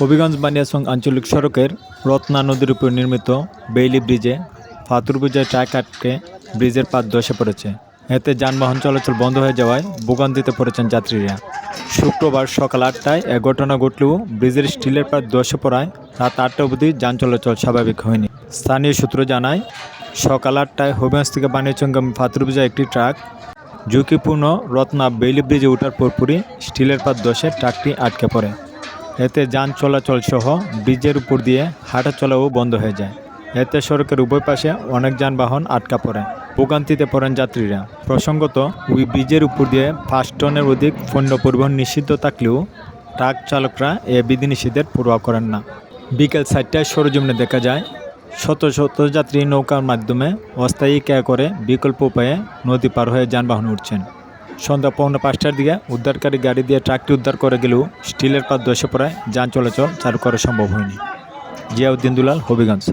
হবিগঞ্জ বানিয়াসং আঞ্চলিক সড়কের রত্না নদীর উপর নির্মিত বেইলি ব্রিজে ফাতুর বোঝায় ট্রাক আটকে ব্রিজের পাত ধসে পড়েছে। এতে যানবাহন চলাচল বন্ধ হয়ে যাওয়ায় ভোগান্তিতে পড়েছেন যাত্রীরা। শুক্রবার সকাল আটটায় এ ঘটনা ঘটলেও ব্রিজের স্টিলের পাত ধসে পড়ায় রাত আটটা অবধি যান চলাচল স্বাভাবিক হয়নি। স্থানীয় সূত্র জানায়, সকাল আটটায় হবিগঞ্জ থেকে বানিয়াচঙ্গামী ফাতুর বোঝায় একটি ট্রাক ঝুঁকিপূর্ণ রত্না বেইলি ব্রিজে ওঠার পরপরই স্টিলের পাত ধসে ট্রাকটি আটকে পড়ে। এতে যান চলাচল সহ ব্রিজের উপর দিয়ে হাঁটা চলাও বন্ধ হয়ে যায়। এতে সড়কের উভয় পাশে অনেক যানবাহন আটকা পড়ে। ভোগান্তিতে পড়েন যাত্রীরা। প্রসঙ্গত, ওই ব্রিজের উপর দিয়ে পাঁচ টনের অধিক পণ্য পরিবহন নিষিদ্ধ থাকলেও ট্রাক চালকরা এ বিধিনিষেধের পূর্বা করেন না। বিকেল চারটায় সরজমিনে দেখা যায়, শত শত যাত্রী নৌকার মাধ্যমে অস্থায়ী ক্যা করে বিকল্প উপায়ে নদী পার হয়ে যানবাহন উঠছেন। সন্ধ্যা পৌনে পাঁচটার দিকে উদ্ধারকারী গাড়ি দিয়ে ট্রাকটি উদ্ধার করে গেলেও স্টিলের পাত ধসে পড়ায় যান চলাচল চালু করা সম্ভব হয়নি। জিয়াউদ্দিন দুলাল, হবিগঞ্জ।